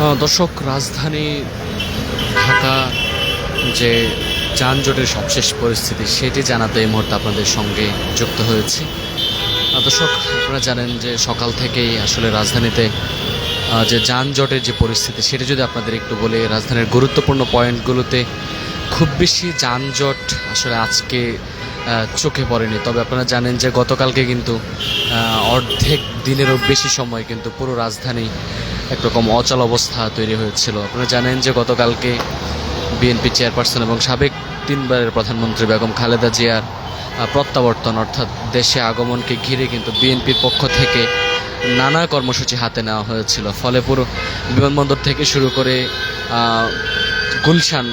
দর্শক, রাজধানী ঢাকা যে যানজটের সবশেষ পরিস্থিতি, সেটি জানাতে এই মুহূর্তে আপনাদের সঙ্গে যুক্ত হয়েছি। দর্শক, আপনারা জানেন যে সকাল থেকেই আসলে রাজধানীতে যে যানজটের যে পরিস্থিতি, সেটি যদি আপনাদের একটু বলি, রাজধানীর গুরুত্বপূর্ণ পয়েন্টগুলোতে খুব বেশি যানজট আসলে আজকে চোখে পড়েনি। তবে আপনারা জানেন যে গতকালকে কিন্তু অর্ধেক দিনেরও বেশি সময় কিন্তু পুরো রাজধানী একরকম অচল অবস্থা তৈরি হয়েছিল। আপনারা জানেন যে গতকালকে বিএনপি চেয়ারপারসন এবং সাবেক তিনবারের প্রধানমন্ত্রী বেগম খালেদা জিয়ার প্রত্যাবর্তন অর্থাৎ দেশে আগমনকে ঘিরে কিন্তু বিএনপির পক্ষ থেকে নানা কর্মসূচি হাতে নেওয়া হয়েছিল। ফলে পুরো বিমানবন্দর থেকে শুরু করে গুলশান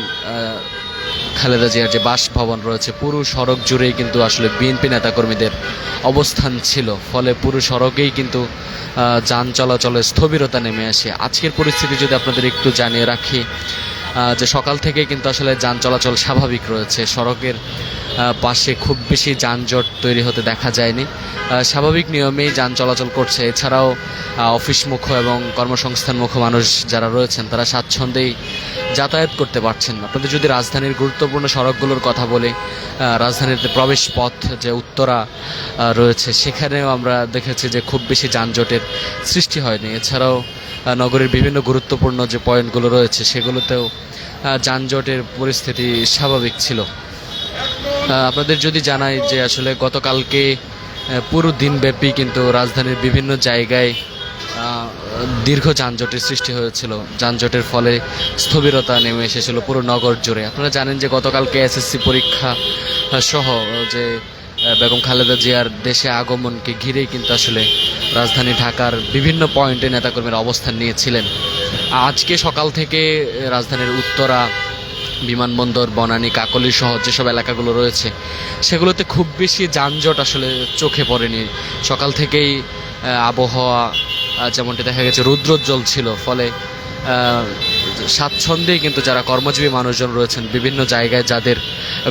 খালেদা জিয়ার যে বাসভবন রয়েছে পুরো সড়ক জুড়েই কিন্তু আসলে বিএনপি নেতাকর্মীদের অবস্থান ছিল। ফলে পুরো সড়কেই কিন্তু যান চলাচলে স্থবিরতা নেমে আসে। আজকের পরিস্থিতি যদি আপনাদের একটু জানিয়ে রাখি যে সকাল থেকে কিন্তু আসলে যান চলাচল স্বাভাবিক রয়েছে। সড়কের পাশে খুব বেশি যানজট তৈরি হতে দেখা যায়নি। স্বাভাবিক নিয়মেই যান চলাচল করছে। এছাড়াও আহ, অফিসমুখ এবং কর্মসংস্থানমুখ মানুষ যারা রয়েছেন তারা স্বাচ্ছন্দ্যেই যাতায়াত করতে পারছেন না। আপনাদের যদি রাজধানীর গুরুত্বপূর্ণ সড়কগুলোর কথা বলে যে প্রবেশ পথ যে উত্তরা রয়েছে, সেখানেও আমরা দেখেছি যে খুব বেশি যানজটের সৃষ্টি হয়নি। এছাড়াও নগরের বিভিন্ন গুরুত্বপূর্ণ যে পয়েন্টগুলো রয়েছে, সেগুলোতেও যানজটের পরিস্থিতি স্বাভাবিক ছিল। আপনাদের যদি জানাই যে আসলে গতকালকে পুরো দিনব্যাপী কিন্তু রাজধানীর বিভিন্ন জায়গায় দীর্ঘ যানজটের সৃষ্টি হয়েছিল। যানজটের ফলে স্থবিরতা নেমে এসেছিল পুরো নগর জুড়ে। আপনারা জানেন যে গতকালকে এসএসসি পরীক্ষা সহ যে বেগম খালেদা জিয়ার দেশে আগমনকে ঘিরেই কিন্তু আসলে রাজধানী ঢাকার বিভিন্ন পয়েন্টে নেতাকর্মীরা অবস্থান নিয়েছিলেন। আজকে সকাল থেকে রাজধানীর উত্তরা, বিমানবন্দর, বনানী, কাকলি সহ যেসব এলাকাগুলো রয়েছে, সেগুলোতে খুব বেশি যানজট আসলে চোখে পড়েনি। সকাল থেকেই আবহাওয়া যেমনটি দেখা গেছে, রুদ্রোজ্জ্বল ছিল। ফলে স্বাচ্ছন্দ্যেই কিন্তু যারা কর্মজীবী মানুষজন রয়েছেন, বিভিন্ন জায়গায় যাদের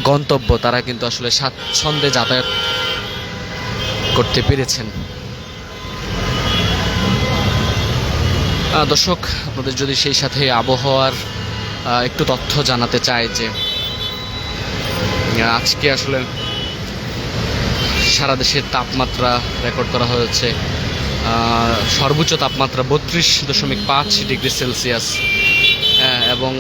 গন্তব্য, তারা কিন্তু আসলে স্বাচ্ছন্দ্যে যাতায়াত করতে পেরেছেন। দর্শক, আপনাদের যদি সেই সাথে আবহাওয়ার একটু তথ্য জানাতে চাই যে, আজকে আসলে সারা দেশের তাপমাত্রা রেকর্ড করা হয়েছে। সর্বোচ্চ তাপমাত্রা বত্রিশ দশমিক পাঁচ ডিগ্রি সেলসিয়াস এবং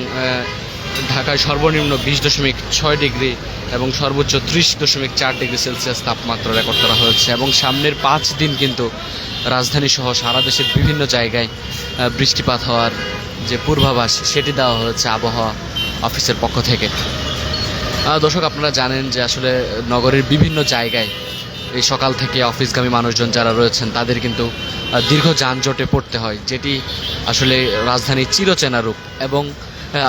ঢাকায় সর্বনিম্ন বিশ দশমিক ছয় ডিগ্রি এবং সর্বোচ্চ ত্রিশ দশমিক চার ডিগ্রি সেলসিয়াস তাপমাত্রা রেকর্ড করা হয়েছে। এবং সামনের পাঁচ দিন কিন্তু রাজধানী সহ সারা দেশের বিভিন্ন জায়গায় বৃষ্টিপাত হওয়ার যে পূর্বাভাস সেটি দেওয়া হয়েছে আবহাওয়া অফিসের পক্ষ থেকে। দর্শক, আপনারা জানেন যে আসলে নগরের বিভিন্ন জায়গায় এই সকাল থেকে অফিসগামী মানুষজন যারা রয়েছেন, তাদের কিন্তু দীর্ঘ যানজটে পড়তে হয়, যেটি আসলে রাজধানীর চিরচেনা রূপ। এবং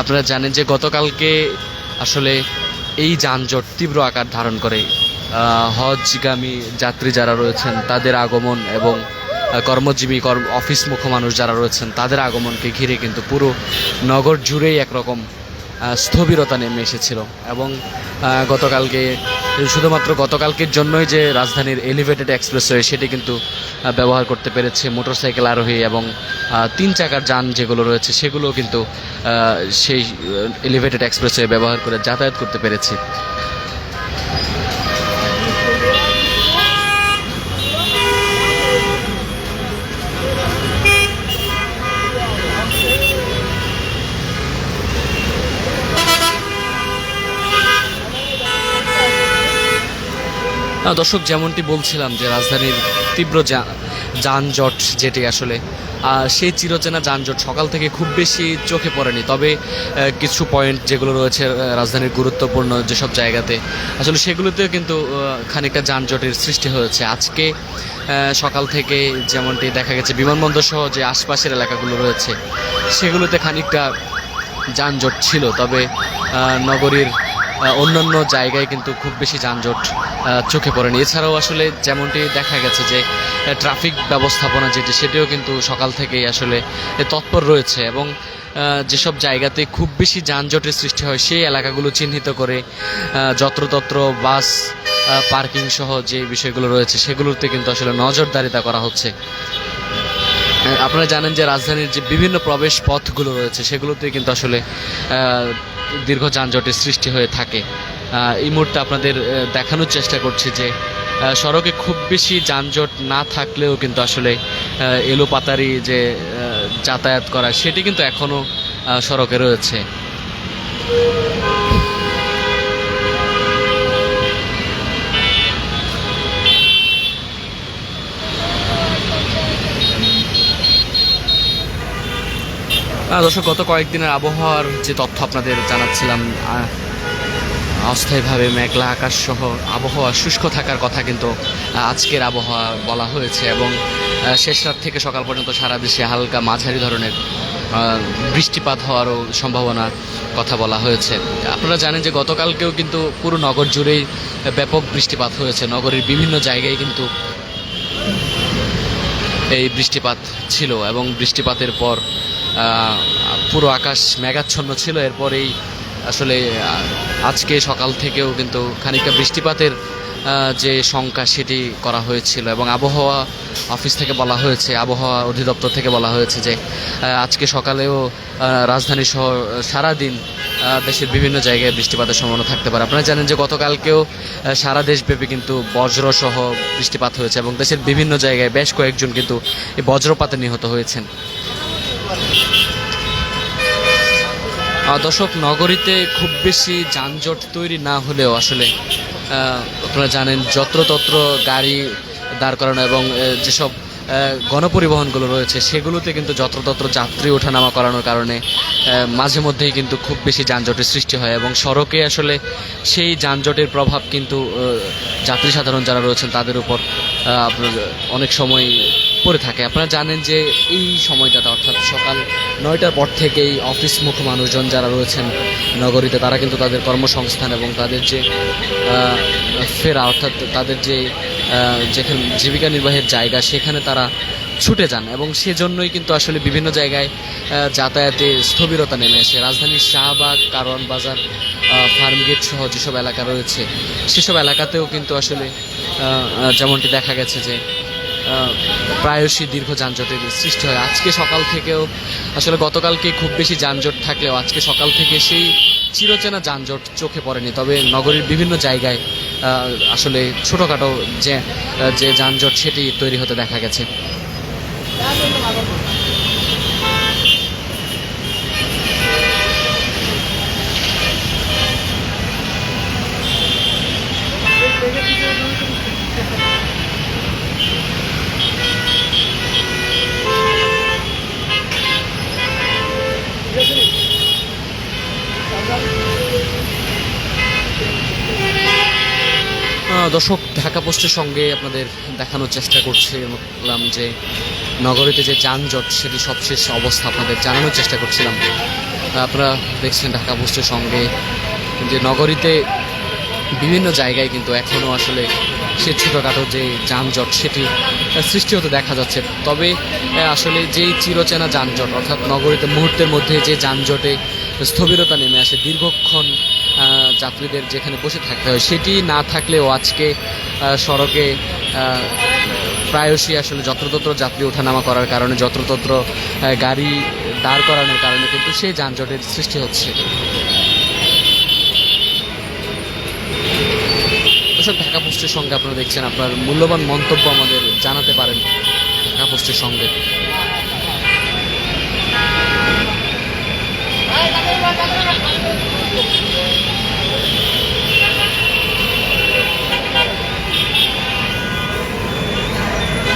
আপনারা জানেন যে গতকালকে আসলে এই যানজট তীব্র আকার ধারণ করে হজগামী যাত্রী যারা রয়েছেন, তাদের আগমন এবং কর্মজীবী, কর্ম অফিসমুখ মানুষ যারা রয়েছেন, তাদের আগমনকে ঘিরে কিন্তু পুরো নগর জুড়েই একরকম স্থবিরতা নেমে এসেছিল। এবং গতকালকে, শুধুমাত্র গতকালকের জন্যই যে রাজধানীর এলিভেটেড এক্সপ্রেসওয়ে সেটি কিন্তু ব্যবহার করতে পেরেছে মোটরসাইকেল আরোহী এবং তিন চাকার যান যেগুলো রয়েছে সেগুলো কিন্তু সেই এলিভেটেড এক্সপ্রেসওয়ে ব্যবহার করে যাতায়াত করতে পেরেছে। দর্শক, যেমনটি বলছিলাম যে রাজধানীর তীব্র যানজট যেটি আসলে সেই চিরচেনা যানজট সকাল থেকে খুব বেশি চোখে পড়েনি। তবে কিছু পয়েন্ট যেগুলো রয়েছে রাজধানীর গুরুত্বপূর্ণ যেসব জায়গাতে, আসলে সেগুলোতেও কিন্তু খানিকটা যানজটের সৃষ্টি হয়েছে। আজকে সকাল থেকে যেমনটি দেখা গেছে, বিমানবন্দর সহ যে আশপাশের এলাকাগুলো রয়েছে, সেগুলোতে খানিকটা যানজট ছিল। তবে নগরীর অন্যান্য জায়গায় কিন্তু খুব বেশি যানজট চোখে পড়েনি। এছাড়াও আসলে যেমনটি দেখা গেছে যে ট্রাফিক ব্যবস্থাপনা যেটি, সেটিও কিন্তু সকাল থেকেই আসলে তৎপর রয়েছে এবং যেসব জায়গাতে খুব বেশি যানজটের সৃষ্টি হয়, সেই এলাকাগুলো চিহ্নিত করে যত্রতত্র বাস পার্কিং সহ যে বিষয়গুলো রয়েছে, সেগুলোতে কিন্তু আসলে নজরদারিতা করা হচ্ছে। আপনারা জানেন যে রাজধানীর যে বিভিন্ন প্রবেশ পথগুলো রয়েছে সেগুলোতে কিন্তু আসলে দীর্ঘ যানজটের সৃষ্টি হয়ে থাকে। এই মুহূর্তে আপনাদের দেখানোর চেষ্টা করছি যে সড়কে খুব বেশি যানজট না থাকলেও কিন্তু আসলে এলোপাতারি যে যাতায়াত করা, সেটি কিন্তু এখনও সড়কে রয়েছে। দর্শক, গত কয়েকদিনের আবহাওয়ার যে তথ্য আপনাদের জানাচ্ছিলাম অস্থায়ীভাবে মেঘলা আকাশ সহ আবহাওয়া শুষ্ক থাকার কথা কিন্তু আজকের আবহাওয়া বলা হয়েছে এবং শেষ রাত থেকে সকাল পর্যন্ত সারা দেশে হালকা মাঝারি ধরনের বৃষ্টিপাত হওয়ারও সম্ভাবনা কথা বলা হয়েছে। আপনারা জানেন যে গতকালকেও কিন্তু পুরো নগর জুড়েই ব্যাপক বৃষ্টিপাত হয়েছে। নগরের বিভিন্ন জায়গায় কিন্তু এই বৃষ্টিপাত ছিল এবং বৃষ্টিপাতের পর পুরো আকাশ মেঘাচ্ছন্ন ছিল। এরপরেই আসলে আজকে সকাল থেকেও কিন্তু খানিকটা বৃষ্টিপাতের যে সংখ্যা সেটি করা হয়েছিল এবং আবহাওয়া অফিস থেকে বলা হয়েছে, আবহাওয়া অধিদপ্তর থেকে বলা হয়েছে যে আজকে সকালেও রাজধানী সহ সারাদিন দেশের বিভিন্ন জায়গায় বৃষ্টিপাতের সম্ভাবনা থাকতে পারে। আপনারা জানেন যে গতকালকেও সারা দেশব্যাপী কিন্তু বজ্রসহ বৃষ্টিপাত হয়েছে এবং দেশের বিভিন্ন জায়গায় বেশ কয়েকজন কিন্তু এই বজ্রপাতে নিহত হয়েছেন। দর্শক, নগরীতে খুব বেশি যানজট তৈরি না হলেও আসলে আপনারা জানেন যত্রতত্র গাড়ি দাঁড় করানো এবং যেসব গণপরিবহনগুলো রয়েছে, সেগুলোতে কিন্তু যত্রতত্র যাত্রী ওঠানামা করানোর কারণে মাঝে মধ্যেই কিন্তু খুব বেশি যানজটের সৃষ্টি হয় এবং সড়কে আসলে সেই যানজটের প্রভাব কিন্তু যাত্রী সাধারণ যারা রয়েছেন তাদের উপর অনেক সময় পড়ে থাকে। আপনারা জানেন যে এই সময়টাতে অর্থাৎ সকাল নয়টার পর থেকেই অফিস মুখ মানুষজন যারা রয়েছেন নগরীতে, তারা কিন্তু তাদের কর্মসংস্থান এবং তাদের যে ফেরা অর্থাৎ তাদের যে যেখানে জীবিকা নির্বাহের জায়গা, সেখানে তারা ছুটে যান এবং সেজন্যই কিন্তু আসলে বিভিন্ন জায়গায় যাতায়াতে স্থবিরতা নেমে আসে। রাজধানীর শাহবাগ, কারওয়ান বাজার ফার্মগেট সহ যেসব এলাকা রয়েছে, সেসব এলাকাতেও কিন্তু আসলে যেমনটি দেখা গেছে যে প্রায়শই দীর্ঘ যানজটের সৃষ্টি হয়। আজকে সকাল থেকেও, আসলে গতকালকে খুব বেশি যানজট থাকলেও আজকে সকাল থেকে সেই চিরচেনা যানজট চোখে পড়েনি। তবে নগরীর বিভিন্ন জায়গায় আসলে ছোটোখাটো যে যে যানজট সেটি তৈরি হতে দেখা গেছে। আহ, দর্শক, ঢাকা পোস্টের সঙ্গে আপনাদের দেখানোর চেষ্টা করছিলাম যে নগরীতে যে যানজট, সেটি সবশেষ অবস্থা আপনাদের জানানোর চেষ্টা করছিলাম। আপনারা দেখছেন ঢাকা পোস্টের সঙ্গে যে নগরীতে বিভিন্ন জায়গায় কিন্তু এখনও আসলে সে ছোটোখাটো যে যানজট, সেটি সৃষ্টি হতে দেখা যাচ্ছে। তবে আসলে যেই চিরচেনা যানজট, অর্থাৎ নগরীতে মুহূর্তের মধ্যে যে যানজটে স্থবিরতা নেমে আসে, দীর্ঘক্ষণ যাত্রীদের যেখানে বসে থাকতে হয়, সেটি না থাকলেও আজকে সড়কে প্রায়শই আসলে যত্রতত্র যাত্রী ওঠানামা করার কারণে, যত্রতত্র গাড়ি দাঁড় করানোর কারণে কিন্তু সেই যানজটের সৃষ্টি হচ্ছে। ঢাকা পোস্টের সঙ্গে আপনারা দেখছেন, আপনার মূল্যবান মন্তব্য আমাদের জানাতে পারেন ঢাকা পোস্টের সঙ্গে।